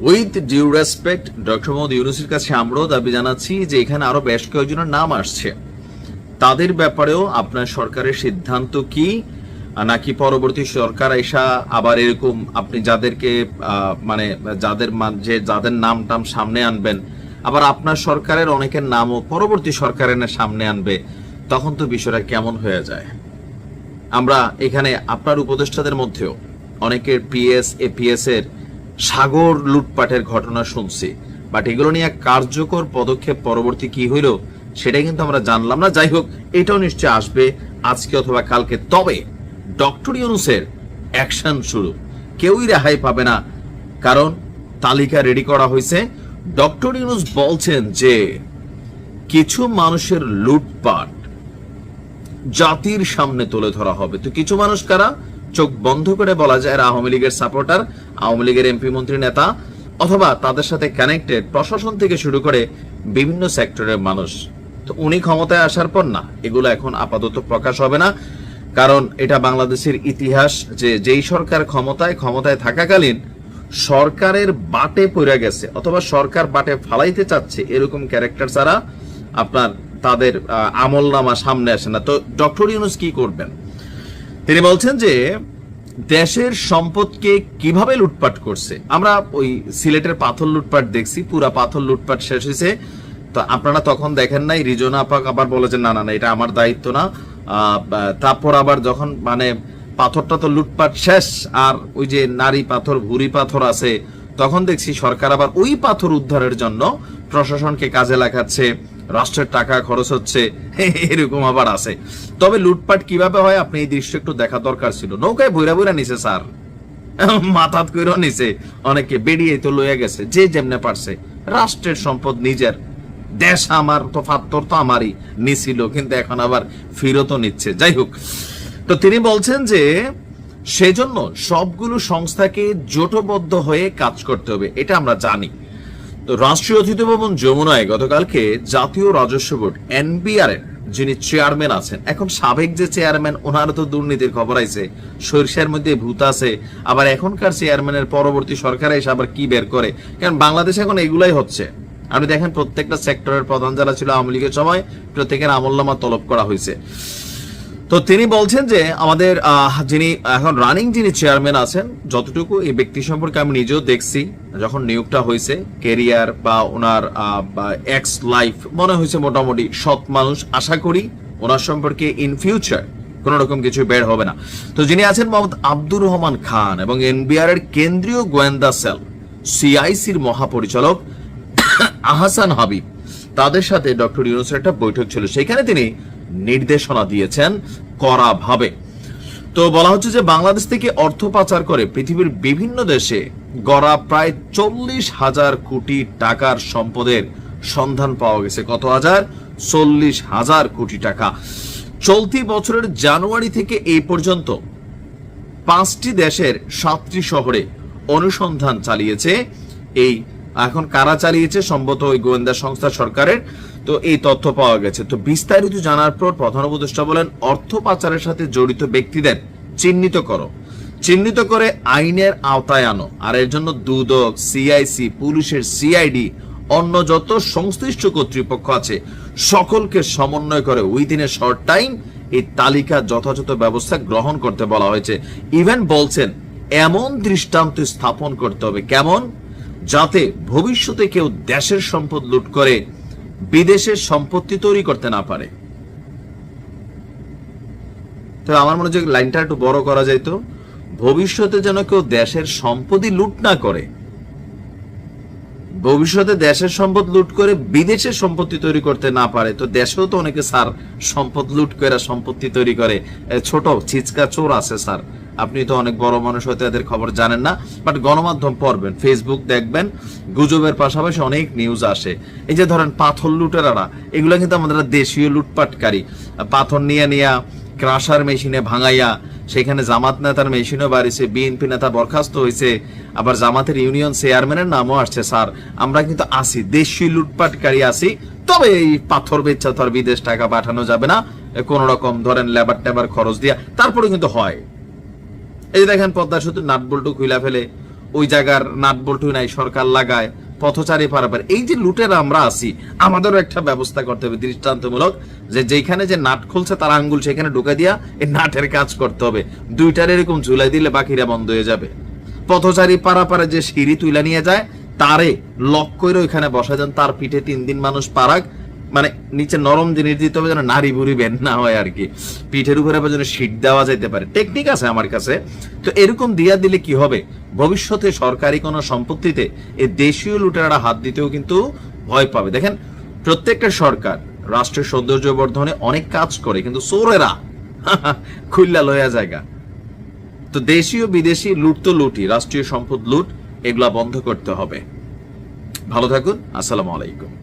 With due respect doctor Mohammad ইউনুসের কাছে আমরাও দাবি জানাচ্ছি যে এখানে আরও বেশ কয়েকজনের নাম আসছে। তাদের ব্যাপারেও আপনার সরকারের সিদ্ধান্ত কি? নাকি পরবর্তী সরকার এসা আবার এরকম আপনি যাদেরকে মানে যাদের মাঝে যাদের নাম টাম সামনে আনবেন, আবার আপনার সরকারের অনেকের নামও পরবর্তী সরকারের সামনে আনবে, তখন তো বিষয়টা কেমন হয়ে যায়? আমরা এখানে আপনার উপদেষ্টাদের মধ্যেও, অনেকের পিএস এপিএস এর সাগর লুটপাটের ঘটনা শুনছি। বাট এগুলো নিয়ে কার্যকর পদক্ষেপ পরবর্তী কি হইল, সেটাই কিন্তু আমরা জানলাম না। যাই হোক, এটাও নিশ্চয় আসবে আজকে অথবা কালকে। তবে ডক্টর ইউনুসের অ্যাকশন শুরু। কেউই রেহাই পাবে না, কারণ তালিকা রেডি করা হয়েছে। ডক্টর ইউনুস বলছেন যে কিছু মানুষের লুটপাট জাতির সামনে তুলে ধরা হবে। তো কিছু মানুষ কারা? চোখ বন্ধ করে বলা যায় এরা আওয়ামী লীগের সাপোর্টার আওয়ামী লীগের এমপি মন্ত্রী নেতা, অথবা তাদের সাথে কানেক্টেড প্রশাসন থেকে শুরু করে বিভিন্ন সেক্টরের মানুষ। তো উনি ক্ষমতায় আসার পর না, এগুলো এখন আপাতত প্রকাশ হবে না। কারণ এটা বাংলাদেশের ইতিহাস যে যেই সরকার ক্ষমতায় ক্ষমতায় থাকাকালীন সরকারের বাটে পড়ে গেছে, অথবা সরকার বাটে ফালাইতে চাচ্ছে এরকম ক্যারেক্টার ছাড়া আপনার তাদের আমল নামা সামনে আসে না। তো ডক্টর ইউনুস কি করবেন? তিনি বলছেন যে দেশের সম্পদকে কীভাবে লুটপাট করছে? আমরা ওই সিলেটের পাথর লুটপাট দেখছি, পুরা পাথর লুটপাট শেষ হয়েছে। তো আপনারা তখন দেখেন নাই রিজনা আপাক আবার বলেছেন না না না, এটা আমার দায়িত্ব না। তারপর আবার যখন মানে পাথরটা তো লুটপাট শেষ, আর ওই যে নারী পাথর, ভুরি পাথর আছে, তখন দেখছি সরকার আবার ওই পাথর উদ্ধারের জন্য প্রশাসনকে কাজে লাগাচ্ছে। রাষ্ট্রের টাকা খরচ হচ্ছে, এরকম আবার আছে। তবে লুটপাট কীভাবে হয়, আপনি এই দৃশ্য একটু দেখা দরকার ছিল। নৌকায় বইরা বইরা নিছে, স্যার। মাথাত কইরও নিছে। অনেকে বেরিয়ে তো লইয়া গেছে, যে যেমনে পারছে। রাষ্ট্রের সম্পদ নিজের। দেশ আমার তো ফাত্তর তো আমারই। নিছিল, কিন্তু এখন আবার ফিরতও নিচ্ছে। যাই হোক। তো তিনি বলছেন যে, সেজন্য সবগুলো সংস্থাকে জোটবদ্ধ হয়ে কাজ করতে হবে। এটা আমরা জানি। তো রাষ্ট্রীয় অতিথি ভবন যমুনায় গতকালকে জাতীয় রাজস্ব বোর্ড, এনবিআর এর যিনি চেয়ারম্যান আছেন, এখন সাবেক যে চেয়ারম্যান ওনারও তো দুর্নীতির খবর আইছে সরিষার মধ্যে ভূত আছে। আবার এখনকার চেয়ারম্যানের পরবর্তী সরকার এসে আবার কি বের করে? কারণ বাংলাদেশে এখন এগুলাই হচ্ছে। আপনি দেখেন প্রত্যেকটা সেক্টরের প্রধান যারা ছিল, আওয়ামী লীগের সময় প্রত্যেকের আমলনামা তলব করা হয়েছে। তো তিনি বলছেন যে আমাদের যিনি এখন রানিং যিনি চেয়ারম্যান আছেন, যতটুকু এই ব্যক্তি সম্পর্কে আমি নিজেও দেখছি, যখন নিয়োগটা হয়েছে কেরিয়ার বা ওনার এক্স লাইফ মনে হয়েছে মোটামুটি সৎ মানুষ, আশা করি ওনার সম্পর্কে ইন ফিউচার কোন রকম কিছু বের হবে না। তো যিনি আছেন মোহাম্মদ আব্দুর রহমান খান এবং এনবিআর এর কেন্দ্রীয় গোয়েন্দা সেল সিআইসির মহাপরিচালক আহসান হাবিব, তাদের সাথে ডক্টর ইউনুসের একটা বৈঠক ছিল। সেখানে তিনি নির্দেশনা দিয়েছেন করা ভাবে তো বলা হচ্ছে যে বাংলাদেশ থেকে অর্থ পাচার করে পৃথিবীর বিভিন্ন দেশে গড়া প্রায় চল্লিশ হাজার কোটি টাকার সম্পদের সন্ধান পাওয়া গেছে। কত হাজার? চল্লিশ হাজার কোটি টাকা। চলতি বছরের জানুয়ারি থেকে এই পর্যন্ত পাঁচটি দেশের সাতটি শহরে অনুসন্ধান চালিয়েছে এই এখন কারা চালিয়েছে? সম্ভবত ওই গোয়েন্দা সংস্থা সরকারের। তো এই তথ্য পাওয়া গেছে। তো বিস্তারিত জানার পর প্রধান উপদেষ্টা বলেন, অর্থ পাচারের সাথে জড়িত ব্যক্তিদের চিহ্নিত করো। চিহ্নিত করে আইনের আওতায় আনো। আর এর জন্য দুদক সিআইসি পুলিশের সিআইডি অন্য যত সংশ্লিষ্ট কর্তৃপক্ষ আছে, সকলকে সমন্বয় করে উইদিন এ শর্ট টাইম এই তালিকা যথাযথ ব্যবস্থা গ্রহণ করতে বলা হয়েছে। ইভেন বলছেন, এমন দৃষ্টান্ত স্থাপন করতে হবে। কেমন? যাতে ভবিষ্যতে কেউ দেশের সম্পদ লুট করে, বিদেশের সম্পত্তি তৈরি করতে না পারে। তো আমার মনে হয় লাইনটা একটু বড় করা যাইতো ভবিষ্যতে যেন কেউ দেশের সম্পত্তি লুট না করে, ভবিষ্যতে দেশের সম্পদ লুট করে বিদেশের সম্পত্তি তৈরি করতে না পারে। তো দেশেও তো অনেকে, স্যার, সম্পদ লুট করে, সম্পত্তি তৈরি করে। ছোট ছিচকা চোর আছে, স্যার। আপনি তো অনেক বড় মানুষ হয়তো এদের খবর জানেন না বাট গণমাধ্যম পড়বেন ফেসবুক দেখবেন, গুজবের পাশাপাশি অনেক নিউজ আসে। এই যে ধরেন পাথর লুটেরারা, এগুলো কিন্তু আমাদের দেশীয় লুটপাটকারী। পাথর নিয়ে নিয়া ক্রাশার মেশিনে ভাঙাইয়া, সেখানে জামাত নেতার মেশিনও বাড়িছে বিএনপি নেতা বরখাস্ত হয়েছে আবার জামাতের ইউনিয়ন চেয়ারম্যানের নামও আসছে, স্যার। আমরা কিন্তু আসি দেশি লুটপাটকারী আসি, তবে এই পাথর বেচ্ছা তো বিদেশ টাকা পাঠানো যাবে না, কোন রকম ধরেন লেবার টেবার খরচ দিয়া তারপরে কিন্তু হয়। এই যে দেখেন পদ্মা সেতু নাট বল্টু খুইলা ফেলে, ওই জায়গার নাট বল্টু নাই, সরকার লাগায়, পথচারী পারাপার। এই যে লুটের আমরা আছি, আমাদেরও একটা ব্যবস্থা করতে হবে দৃষ্টান্তমূলক, যে যেখানে যে নাট খুলছে তার আঙ্গুল সেখানে ঢুকে দিয়া এই নাটের কাজ করতে হবে। দুইটার এরকম ঝুলাই দিলে বাকিরা বন্ধ হয়ে যাবে। পথচারী পারাপারে যে সিঁড়ি তুলে নিয়ে যায়, তারে লক করে ওইখানে বসা যান তার পিঠে তিন দিন মানুষ পারাক মানে নিচে নরম জিনিস দিতে হবে যেন নারী বুড়ি বেন না হয় আর কি। পিঠের উপরে আবার যেন শীট দেওয়া যেতে পারে। টেকনিক আছে আমার কাছে। তো এরকম দিয়া দিলে কি হবে? ভবিষ্যতে সরকারি কোনো সম্পত্তিতে এই দেশীয় লুটেরারা হাত দিতেও কিন্তু ভয় পাবে। দেখেন, প্রত্যেকটা সরকার, রাষ্ট্রের সৌন্দর্য বর্ধনে অনেক কাজ করে, কিন্তু চোরেরা খুল্লা লয়া জায়গা তো দেশীয় বিদেশি লুট তো লুটি রাষ্ট্রীয় সম্পদ লুট, এগুলা বন্ধ করতে হবে। ভালো থাকুন, আসসালামু আলাইকুম।